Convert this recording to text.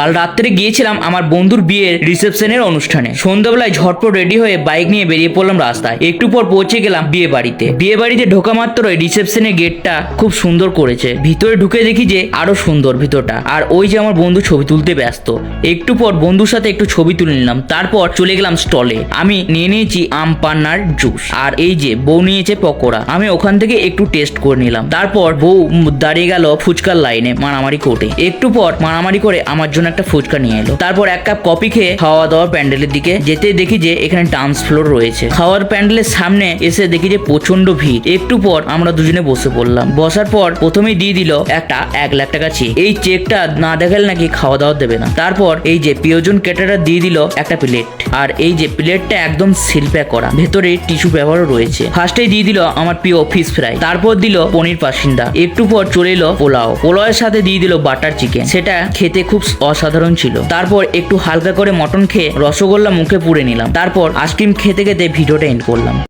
কাল রাত্রে গিয়েছিলাম আমার বন্ধুর বিয়ের রিসেপশনের অনুষ্ঠানে। সন্ধ্যাবেলায় ঝটপট রেডি হয়ে বাইক নিয়ে বেরিয়ে পড়লাম রাস্তায়। একটু পর পৌঁছে গেলাম বিয়ে বাড়িতে। বিয়ে বাড়িতে ঢোকা মাত্রই রিসেপশনের গেটটা খুব সুন্দর করেছে। ভিতরে ঢুকে দেখি যে আরও সুন্দর ভিতরটা। আর ওই যে আমার বন্ধু ছবি তুলতে ব্যস্ত। একটু পর বন্ধুর সাথে একটু ছবি তুলে নিলাম। তারপর চলে গেলাম স্টলে। আমি নিয়ে নিয়েছি আম, পান্নার জুস। আর এই যে বউ নিয়েছে পকোড়া। আমি ওখান থেকে একটু টেস্ট করে নিলাম। তারপর বউ দাঁড়িয়ে গেল ফুচকার লাইনে মারামারি কোর্টে একটু পর মারামারি করে আমার জন্য একটা ফুচকা নিয়ে এলো। তারপর এক কাপ কফি খেয়ে খাওয়া দাওয়ার প্যান্ডেলের দিকে যেতে দেখি যে এখানে ডান্স ফ্লোর রয়েছে। খাওয়ার প্যান্ডেলের সামনে এসে দেখি যে প্রচণ্ড ভিড়। একটু পর আমরা দুজনে বসে পড়লাম। বসার পর প্রথমেই দিয়ে দিল একটা এক লাখ টাকা চেক এই চেকটা না দেখালে নাকি খাওয়া দাওয়া দেবে না। তারপর এই যে প্রিয়জন কেটারা দিয়ে দিল একটা প্লেট আর এই যে প্লেটটা একদম শিল্পে করা। ভেতরে টিস্যু ব্যবহারও রয়েছে। ফার্স্টেই দিয়ে দিল আমার প্রিয় ফিশ ফ্রাই তারপর দিল পনির পাসিন্দা। একটু পর চলে এলো পোলাও। পোলাওয়ের সাথে দিয়ে দিল বাটার চিকেন সেটা খেতে খুব অসাধারণ ছিল। তারপর একটু হালকা করে মটন খেয়ে রসগোল্লা মুখে পুড়ে নিলাম। তারপর আইসক্রিম খেতে খেতে ভিডিওটা এন্ড করলাম।